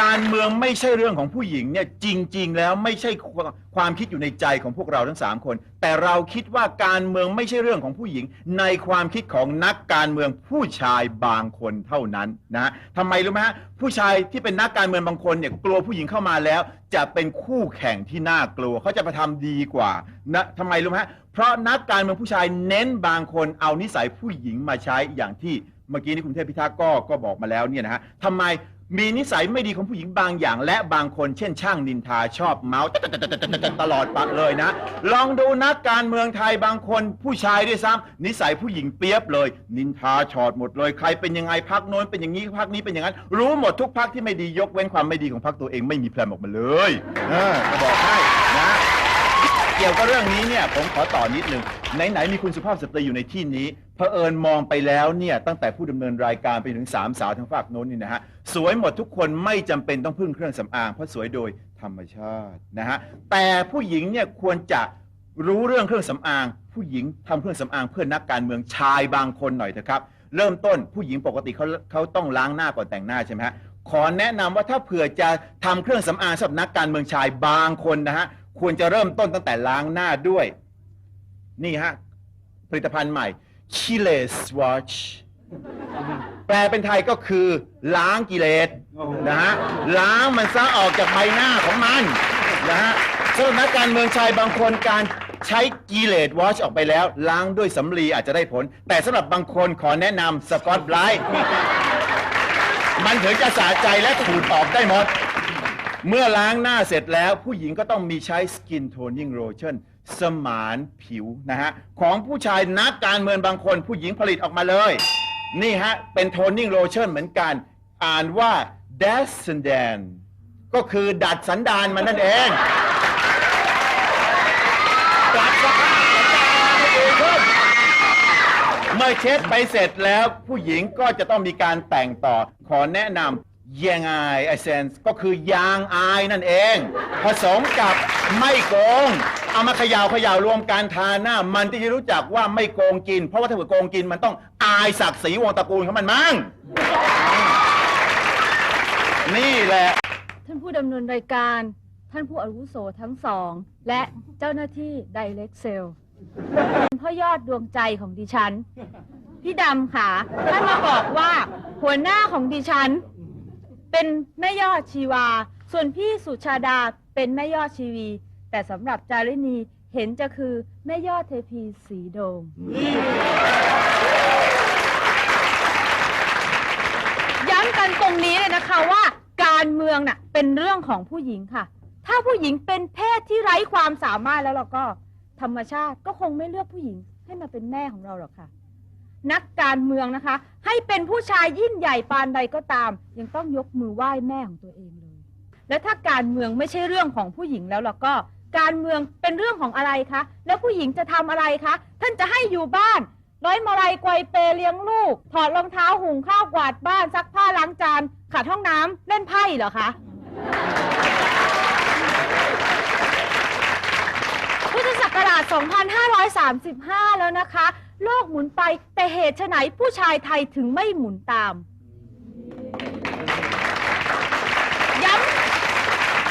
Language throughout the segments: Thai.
การเมืองไม่ใช่เรื่องของผู้หญิงเนี่ยจริง ๆ แล้วไม่ใช่ความคิดอยู่ในใจของพวกเราทั้งสามคน แต่เราคิดว่าการเมืองไม่ใช่เรื่องของผู้หญิง ในความคิดของนักการเมืองผู้ชายบางคนเท่านั้นนะทำไมรู้ไหมฮะผู้ชายที่เป็นนักการเมืองบางคนเนี่ยกลัวผู้หญิงเข้ามาแล้ว จะเป็นคู่แข่งที่น่ากลัวเขาจะไปทำดีกว่านะทำไมรู้ไหมฮะเพราะนักการเมืองผู้ชายเน้นบางคนเอานิสัยผู้หญิงมาใช้อย่างที่เมื่อกี้นี้คุณเทพพิทักษ์ก็ก็บอกมาแล้วเนี่ยนะฮะทำไม มีนิสัยไม่ดีของผู้หญิงบางอย่าง และบางคนเช่นช่างนินทาชอบเมาส์ตลอดปัดเลยนะ ลองดูนักการเมืองไทยบางคนผู้ชายด้วยซ้ำนิสัยผู้หญิงเปียบเลย นินทาชอดหมดเลยใครเป็นยังไงพักโน้นเป็นอย่างนี้พักนี้เป็นอย่างนั้น รู้หมดทุกพักที่ไม่ดียกเว้นความไม่ดีของพักตัวเองไม่มีแพลนออกมาเลยเออจะบอกให้นะ เกี่ยวกับเรื่องนี้เนี่ยผมขอต่อนิดหนึ่งไหนๆมีคุณสุภาพสตรีอยู่ในที่นี้เผอิญมองไปแล้วเนี่ยตั้งแต่ผู้ดำเนินรายการไปถึงสามสาวทางฝั่งโน้นนี่นะฮะสวยหมดทุกคนไม่จำเป็นต้องพึ่งเครื่องสำอางเพราะสวยโดยธรรมชาตินะฮะแต่ผู้หญิงเนี่ยควรจะรู้เรื่องเครื่องสำอาง ผู้หญิงทำเครื่องสำอางเพื่อนักการเมืองชายบางคนหน่อยเถอะครับ เริ่มต้นผู้หญิงปกติเขาเขาต้องล้างหน้าก่อนแต่งหน้าใช่ไหมฮะขอแนะนำว่าถ้าเผื่อจะทำเครื่องสำอางสำหรับนักการเมืองชายบางคนนะฮะ ควรจะเริ่มต้นตั้งแต่ล้างหน้าด้วย นี่ฮะ ผลิตภัณฑ์ใหม่ k i l e s Watch แปลเป็นไทยก็คือล้างกิเลสนะฮะ ล้างมันซะออกจากใบหน้าของมันนะฮะสำหรับนักการเมืองชายบางคนการใช้กิเลสวอชออกไปแล้ว ล้างด้วยสำลีอาจจะได้ผล แต่สำหรับบางคนขอแนะนำสกอตไบรท์มันถึงจะสะใจและขูดออกได้หมด เมื่อล้างหน้าเสร็จแล้วผู้หญิงก็ต้องมีใช้ Skin Toning Lotion สมานผิวนะฮะ ของผู้ชายนักการเมืองบางคน ผู้หญิงผลิตออกมาเลย นี่ฮะ เป็น Toning Lotion เหมือนกัน อ่านว่า d a s c e n d a n ก็คือดัดสันดานมันนั่นเองดัดสภาพสันดานให้ดีขึ้น เมื่อเช็ดไปเสร็จแล้วผู้หญิงก็จะต้องมีการแต่งต่อขอแนะน ยางอไอเซนส์ก็คือยางอายนั่นเอง ผสมกับไม่โกง เอามาเขย่าเขย่ารวมการทาหน้า มันที่จะรู้จักว่าไม่โกงกิน เพราะว่าถ้าเกิดโกงกินมันต้องอายศักดิ์ศรีวงตระกูลของมันมั้งนี่แหละ ท่านผู้ดำเนินรายการ ท่านผู้อาวุโสทั้งสอง และเจ้าหน้าที่ไดเ c กเซลพ่อยอดดวงใจของดิฉัน พี่ดำค่ะ ท่านมาบอกว่า หัวหน้าของดิฉัน เป็นแม่ยอดชีวา ส่วนพี่สุชาดาเป็นแม่ยอดชีวี แต่สำหรับจารินีเห็นจะคือแม่ยอดเทพีสีโดม ย้ำกันตรงนี้เลยนะคะว่า การเมืองน่ะเป็นเรื่องของผู้หญิงค่ะ ถ้าผู้หญิงเป็นเพศที่ไร้ความสามารถแล้วเราก็ ธรรมชาติก็คงไม่เลือกผู้หญิงให้มาเป็นแม่ของเราหรอกค่ะ นักการเมืองนะคะ ให้เป็นผู้ชายยิ่งใหญ่ปานใดก็ตาม ยังต้องยกมือไหว้แม่ของตัวเองเลย และถ้าการเมืองไม่ใช่เรื่องของผู้หญิงแล้วเราก็ การเมืองเป็นเรื่องของอะไรคะ แล้วผู้หญิงจะทำอะไรคะ ท่านจะให้อยู่บ้านร้อยมาลัยไกวเปเลี้ยงลูก ถอดรองเท้าหุงข้าวกวาดบ้านซักผ้าล้างจานขัดห้องน้ำเล่นไพ่เหรอคะ พุทธ ศักราช 2535 แล้วนะคะ โลกหมุนไปแต่เหตุไฉนผู้ชายไทยถึงไม่หมุนตาม ย้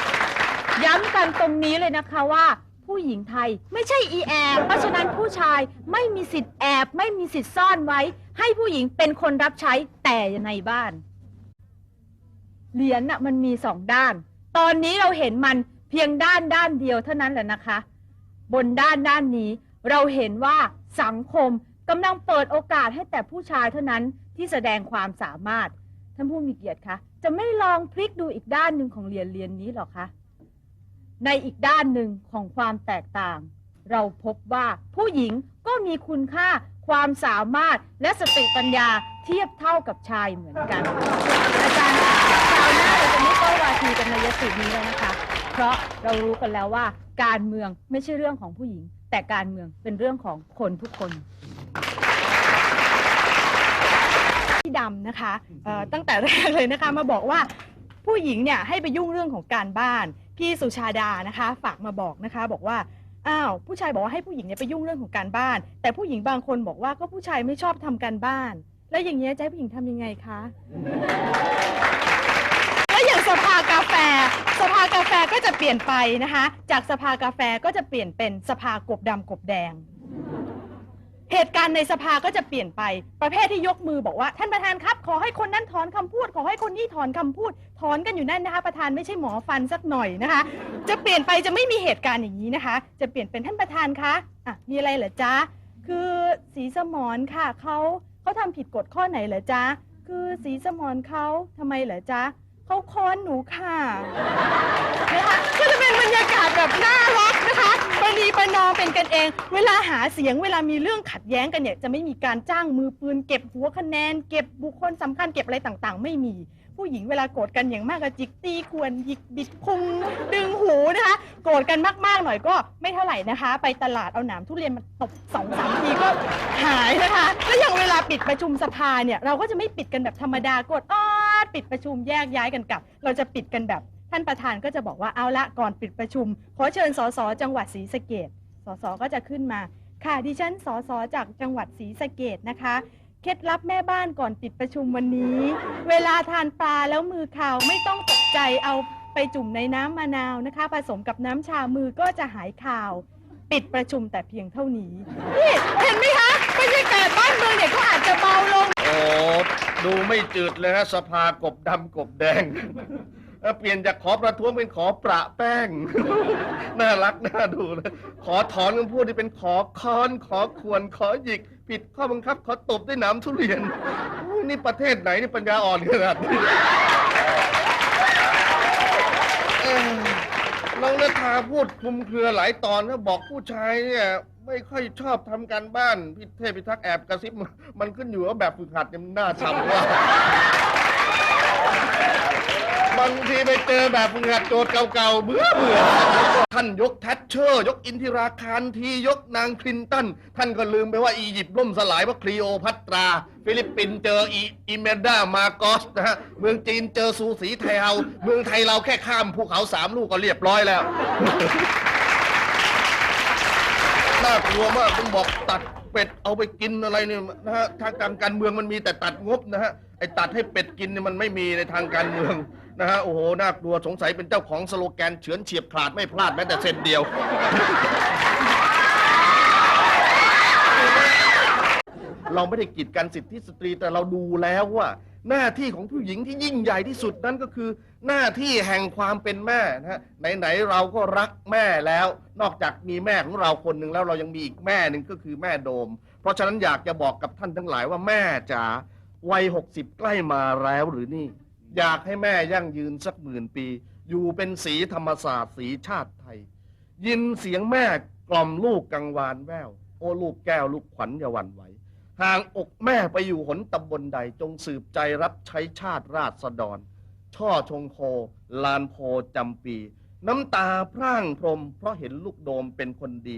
ำย้ำกันตรงนี้เลยนะคะว่า ผู้หญิงไทยไม่ใช่อีแอบเพราะฉะนั้นผู้ชายไม่มีสิทธิ์แอบ ไม่มีสิทธิ์ซ่อนไว้ ให้ผู้หญิงเป็นคนรับใช้แต่ในบ้าน เหรียญน่ะมันมีสองด้าน ตอนนี้เราเห็นมันเพียงด้านด้านเดียวเท่านั้นแหละนะคะ บนด้านด้านนี้ เราเห็นว่าสังคมกำลังเปิดโอกาสให้แต่ผู้ชายเท่านั้นที่แสดงความสามารถ ท่านผู้มีเกียรติคะ จะไม่ลองพลิกดูอีกด้านหนึ่งของเหรียญเหรียญนี้หรอคะ ในอีกด้านหนึ่งของความแตกต่าง เราพบว่าผู้หญิงก็มีคุณค่าความสามารถและสติปัญญาเทียบเท่ากับชายเหมือนกัน อาจารย์คราวหน้าเราจะไม่โต้วาทีกันในยตินี้แล้วนะคะ เพราะเรารู้กันแล้วว่า การเมืองไม่ใช่เรื่องของผู้หญิง แต่การเมืองเป็นเรื่องของคนทุกคน พี่ดำนะคะเอ่อตั้งแต่แรกเลยนะคะมาบอกว่าผู้หญิงเนี่ยให้ไปยุ่งเรื่องของการบ้าน พี่สุชาดานะคะ ฝากมาบอกนะคะ บอกว่าอ้าวผู้ชายบอกว่าให้ผู้หญิงเนี่ยไปยุ่งเรื่องของการบ้าน แต่ผู้หญิงบางคนบอกว่าก็ผู้ชายไม่ชอบทำการบ้าน แล้วอย่างเงี้ยจะให้ผู้หญิงทำยังไงคะ แล้วอย่างสภากาแฟ สภากาแฟก็จะเปลี่ยนไปนะคะ จากสภากาแฟก็จะเปลี่ยนเป็นสภากบดำกบแดง เหตุการณ์ในสภาก็จะเปลี่ยนไป ประเภทที่ยกมือบอกว่า ท่านประธานครับ ขอให้คนนั้นถอนคำพูด ขอให้คนนี้ถอนคำพูด ถอนกันอยู่นั่นนะคะ ประธานไม่ใช่หมอฟันสักหน่อยนะคะ จะเปลี่ยนไปจะไม่มีเหตุการณ์อย่างนี้นะคะ จะเปลี่ยนเป็นท่านประธานคะอะมีอะไรเหรอจ๊ะ คือสีสมอนค่ะเขาเขาทำผิดกฎข้อไหนเหรอจ๊ะ คือสีสมอนเขาทำไมเหรอจ๊ะ เขาค้อนหนูค่ะนะคะก็จะเป็นบรรยากาศแบบน่ารักนะคะประนีประนอมเป็นกันเอง เวลาหาเสียงเวลามีเรื่องขัดแย้งกันเนี่ย จะไม่มีการจ้างมือปืนเก็บหัวคะแนน เก็บบุคคลสำคัญเก็บอะไรต่างๆ ไม่มี ผู้หญิงเวลาโกรธกันอย่างมากก็จิกตีควรหยิกบิดพุงดึงหูนะคะ โกรธกันมากๆหน่อยก็ไม่เท่าไหร่นะคะ ไปตลาดเอาหนามทุเรียนมาตบสองสามทีก็หายนะคะ แล้วอย่างเวลาปิดประชุมสภาเนี่ยเราก็จะไม่ปิดกันแบบธรรมดากดอ้อ ดปิดประชุมแยกย้ายกันกลับ เราจะปิดกันแบบ ท่านประธานก็จะบอกว่าเอาละก่อนปิดประชุม ขอเชิญสสจังหวัดศรีสะเกดสสก็จะขึ้นมา ค่ะดิฉันสสจากจังหวัดศรีสะเกดนะคะเคล็ดลับแม่บ้านก่อนปิดประชุมวันนี้ เวลาทานปลาแล้วมือขาวไม่ต้องตกใจเอาไปจุ่มในน้ำมะนาวนะคะ ผสมกับน้ำชามือก็จะหายขาว ปิดประชุมแต่เพียงเท่านี้นี่เห็นไหมคะบรรยากาศบ้านเมืองเนี่ยก็อาจจะเบาลง อ้ดูไม่จืดเลยฮะสภากบดำกบแดงเออเปลี่ยนจากขอประท้วงเป็นขอประแป้ง น่ารักน่าดูนะขอถอนคำพูดที่เป็นขอค้อน ขอควรขอหยิก ผิดข้อบังคับ ขอตบด้วยหน้ำทุเรียนอุ้ยนี่ประเทศไหนนี่ปัญญาอ่อนขนาดนี้เอ้ยน้องนภาพูดคลุมเครือหลายตอนนะบอกผู้ชายเนี่ย ไม่ค่อยชอบทำการบ้านพี่เทพพิทักษ์แอบกระซิบมามันขึ้นอยู่ว่าแบบฝึกหัดเนี่ยมันน่าทำว่าบางทีไปเจอแบบฝึกหัดโจทย์เก่าๆเบื่อเบื่อท่านยกแทชเชอร์ ยกอินทิราคารทียกนางคลินตัน ท่านก็ลืมไปว่าอียิปต์ล่มสลายเพราะคลีโอพัตรา ฟิลิปปินส์เจออีอิเมดามาโกสนะฮะเมืองจีนเจอซูสีไทเฮาเมืองไทยเราแค่ข้ามภูเขาสามลูกก็เรียบร้อยแล้ว น่ากลัวมากต้องบอกตัดเป็ดเอาไปกินอะไรเนี่ยนะฮะทางการการเมืองมันมีแต่ตัดงบนะฮะไอ้ตัดให้เป็ดกินเนี่ยมันไม่มีในทางการเมืองนะฮะโอ้โหน่ากลัวสงสัยเป็นเจ้าของสโลแกนเฉือนเฉียบขาดไม่พลาดแม้แต่เซนเดียว เราไม่ได้กีดกันสิทธิสตรีแต่เราดูแล้วว่า หน้าที่ของผู้หญิงที่ยิ่งใหญ่ที่สุดนั่นก็คือ หน้าที่แห่งความเป็นแม่นะฮะไหนๆเราก็รักแม่แล้ว นอกจากมีแม่ของเราคนหนึ่งแล้วเรายังมีอีกแม่หนึ่งก็คือแม่โดม เพราะฉะนั้นอยากจะบอกกับท่านทั้งหลายว่าแม่จ๋าวัยหกสิบใกล้มาแล้วหรือนี่ อยากให้แม่ยั่งยืนสักหมื่นปี อยู่เป็นสีธรรมศาสตร์สีชาติไทย ยินเสียงแม่กล่อมลูกกังวานแววโอ้ลูกแก้วลูกขวัญอย่าหวั่นไหว หางอกแม่ไปอยู่หนตำบลใดจงสืบใจรับใช้ชาติราษฎร ช่อชงโค ลานโพจำปี น้ำตาพร่างพรม เพราะเห็นลูกโดมเป็นคนดี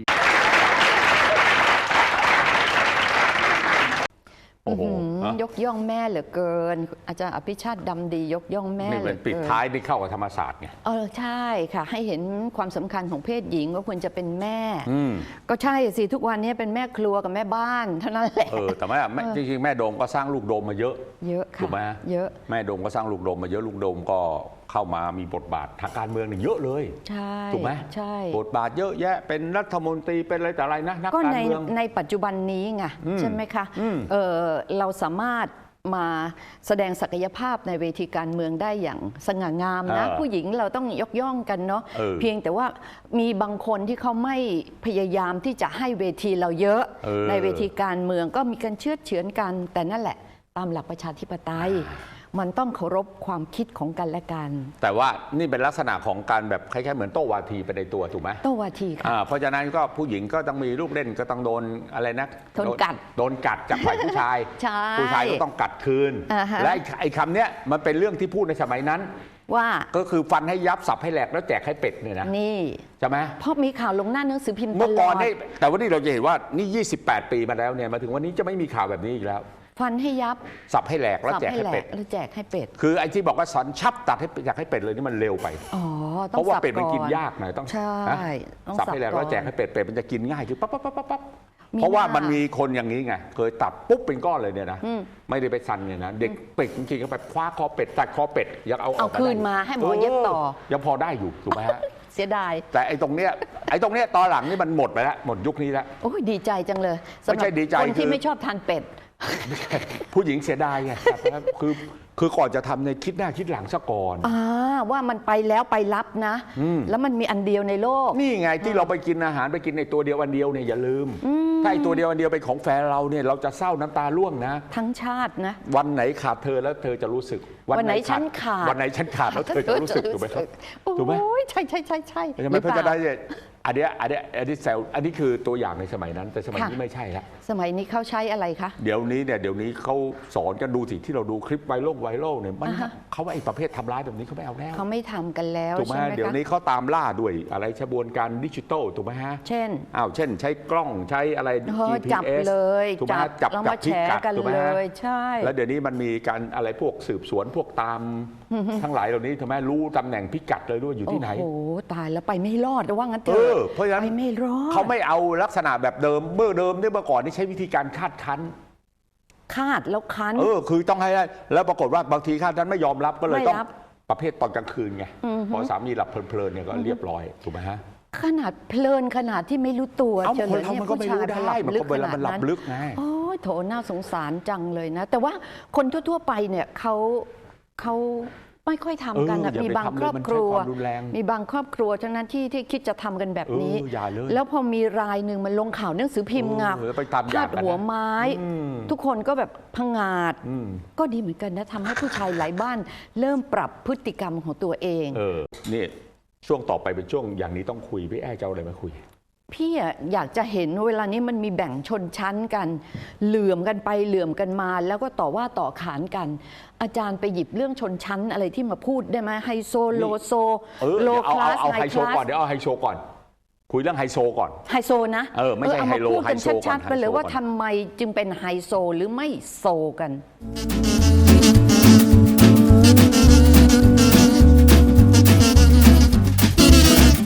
โอ้โหอื้อหือฮะยกย่องแม่เหลือเกิน อาจารย์อภิชาติดำดียกย่องแม่นี่เหลืเป็อนเกิปิดท้ายนี่เข้ากับธรรมศาสตร์ไงเออใช่ค่ะ ให้เห็นความสำคัญของเพศหญิงว่าควรจะเป็นแม่อืมก็ใช่สิทุกวันนี้เป็นแม่ครัวกับแม่บ้านเท่านั้นแหละเออแต่ว่าแม่เออจริงๆแม่โดมก็สร้างลูกโดมมาเยอะ เยอะถูค่ะกไหมเยอะแม่โดมก็สร้างลูกโดมมาเยอะลูกโดมก็ เข้ามามีบทบาททางการเมืองนี่เยอะเลย ใช่ถูกไหมใช่บทบาทเยอะแยะเป็นรัฐมนตรีเป็นอะไรแต่อะไรนะนักก็การในเมือง ในปัจจุบันนี้ไงอืมใช่ไหมคะอืม เออเราสามารถมาแสดงศักยภาพในเวทีการเมืองได้อย่างสง่างามนะเออผู้หญิงเราต้องยกย่องกันเนาะเออเพียงแต่ว่ามีบางคนที่เขาไม่พยายามที่จะให้เวทีเราเยอะ เออในเวทีการเมืองก็มีการเชื่อดเฉือนกัน แต่นั่นแหละ ตามหลักประชาธิปไตย มันต้องเคารพความคิดของกันและกัน แต่ว่านี่เป็นลักษณะของการแบบคล้ายๆเหมือนโต้วาทีไปในตัวถูกไหมโตวาทีค่ะ อ่าเพราะฉะนั้นก็ผู้หญิงก็ต้องมีลูกเล่นก็ต้องโดนอะไรนะโดนกัดโดนกัดจากฝ่ายผู้ชาย ใช่ผู้ชายก็ต้องกัดคืน อ่าฮะ และไอ้ไอ้คำเนี้ยมันเป็นเรื่องที่พูดในสมัยนั้น ว่าก็คือฟันให้ยับสับให้แหลกแล้วแจกให้เป็ดเนี่ยนะนี่ใช่ไหม เพราะมีข่าวลงหน้าหนังสือพิมพ์ตเมื่อลก่ออนดนี่แต่ว่านี่เราจะเห็นว่านี่ 28 ปีมาแล้วเนี่ยมาถึงวันนี้จะไม่มีข่าวแบบนี้อีกแล้ว ฟันให้ยับสับให้แหลกแล้วสับแจกให้ให้แหลเป็กดแล้วแจกให้เป็ด คือไอ้ที่บอกว่าสอนชับตัดให้แจกให้เป็ดเลยนี่มันเร็วไป อ๋อ ต้เพองราะว่าสับเป็ดมันก่อกินยากหน่อยต้องใช่ฮะต้องสับให้แหลกก่อนแล้วแจกให้เป็ดเป็ดมันจะกินง่ายคือปั๊บปั๊บปั๊บปั๊บปั๊บมีเพราะว่าหน้ามัมันมีคนอย่างนี้ไงเคยตัดปุ๊บเป็นก้อนเลยเนี่ยนะอืม ไม่ได้ไปสั่นเนี่ยนะเด็กเป็ดจริงๆก็ไปคว้าคอเป็ดตัดคอเป็ดยังเอาเอากคืนมาให้หมอเย็บต่อ ยังพอได้อยู่ถูกไหมฮะ เสียดาย แต่ไอ้ตรงเนี้ยไอ้ตรงเนี้ยตอนหลังนี่มันหมดไปแล้วหมดยุคนี้แล้ว โอ้ยดีใจจังเลยสำหไม่รัใช่ดีใจคนคืที่อไม่ชอบทานเป็ด ผู้หญิงเสียดายไงครับคือคือก่อนจะทำในยคิดหน้าคิดหลังซะก่อน อ่าว่ามันไปแล้วไปรับนะ อืม แล้วมันมีอันเดียวในโลก นี่ไงที่เราไปกินอาหารไปกินในตัวเดียวอันเดียวเนี่ยอย่าลืม ถ้าไอ้ตัวเดียวอันเดียวเป็นของแฟนเราเนี่ยเราจะเศร้าน้ำตาร่วงนะ ทั้งชาตินะ วันไหนขาดเธอแล้วเธอจะรู้สึกวันไหนฉันขาด วันไหนฉันขาดแล้วเธอจะรู้สึกถูกไหมครับ ถูกไหม โอ้ยใช่ใช่ใช่ใช่ใช่ไหมหรือเพราะเปฉะนั้ล่านเนี่ย อันเนี้ยอันเนี้ยอันนี้แซวอันนี้คือตัวอย่างในสมัยนั้น แต่สมัยค่ะนี้ไม่ใช่ละสมัยนี้เขาใช้อะไรคะ เดี๋ยวนี้เนี่ยเดี๋ยวนี้เขาสอนกันดูสิที่เราดูคลิปไวรัลไวรัลเนี่ยมันอ่าฮะเขาว่าไอ้ประเภททำร้ายแบบนี้เขาไม่เอาแล้วเขาไม่ทำกันแล้วถูกไหมใช่ไหมเดี๋ยวคะนี้เขาตามล่าด้วยอะไรกระบวนการดิจิตอลถูกไหมฮะเช่นอ้าวเช่น ใช้กล้องใช้อะไรเฮ้ย GPS จับเลยถูกไหมฮะจับแล้วจัมาบแฉพิกัดกันถูกไหมเลฮะย ใช่ แล้วเดี๋ยวนี้มันมีการอะไรพวกสืบสวนพวกตาม ทั้งหลายเหล่านี้ถูกไหมรู้ตำแหน่งพิกัดเลยด้วยอยู่ที่ไหน โอ้โห ตายแล้วไปไม่รอดว่างั้นเถเออะอเพราะฉะนั้น ไปไม่รอด เขาไม่เอาลักษณะแบบเดิมเมื่อเดิมเนี่ยเมื่อก่อนนี่ใช้วิธีการคาดคั้น คาดแล้วคัน เออคือต้องให้ได้แล้วปรากฏว่าบางทีคาดคั้นไม่ยอมรับก็เลยไม่ต้องรับประเภทตอนกลางคืนไงอือฮึ พอสามีหลับเพลินๆเนี่ยก็เรียบร้อยถูกไหมฮะขนาดเพลินขนาดที่ไม่รู้ตัวเอ้าเชียวคนเลยเราเนี่ยมันก็ไม่ผู้ชายรู้ได้พอหลับมันลึก็กเวขลานาดมันหลับนั้นลึกไง โอ้ยโถน่าสงสารจังเลยนะ แต่ว่าคนทั่ว ๆ ไปเนี่ยเขาเขา ไม่ค่อยทำกันนะเอออย่ามีไปบางทำเลยครอบมันครัวใช้ความรุนแรงมีบางครอบครัวทั้งนั้นที่ที่คิดจะทำกันแบบนี้เอออย่าเลยแล้วพอมีรายหนึ่งมันลงข่าวหนังสือพิมพ์ไงเออไปตามหยาพาบดกันนะหัวไม้อืมทุกคนก็แบบพังงาดอืมก็ดีเหมือนกันนะทำให้ผู้ชายหลายบ้าน เริ่มปรับพฤติกรรมของตัวเอง เออนี่ช่วงต่อไปเป็นช่วงอย่างนี้ต้องคุยพี่แอ้จะเอาอะไรมาคุย พี่อะอยากจะเห็นเวลานี้มันมีแบ่งชนชั้นกัน เหลื่อมกันไปเหลื่อมกันมา แล้วก็ต่อว่าต่อขานกัน อาจารย์ไปหยิบเรื่องชนชั้นอะไรที่มาพูดได้ไหมไฮโซโลโซเออโลเดี๋ยวเอาคลาเอาสเอาไฮไฮคโซลาสก่อนเดี๋ยวเอาไฮโซก่อน คุยเรื่องไฮโซก่อนไฮโซนะเออไม่ใช่าาไฮโลพูดกันไฮโซก่อนชัดๆไปเลยไฮโซว่าก่อนทำไมจึงเป็นไฮโซหรือไม่โซกันเ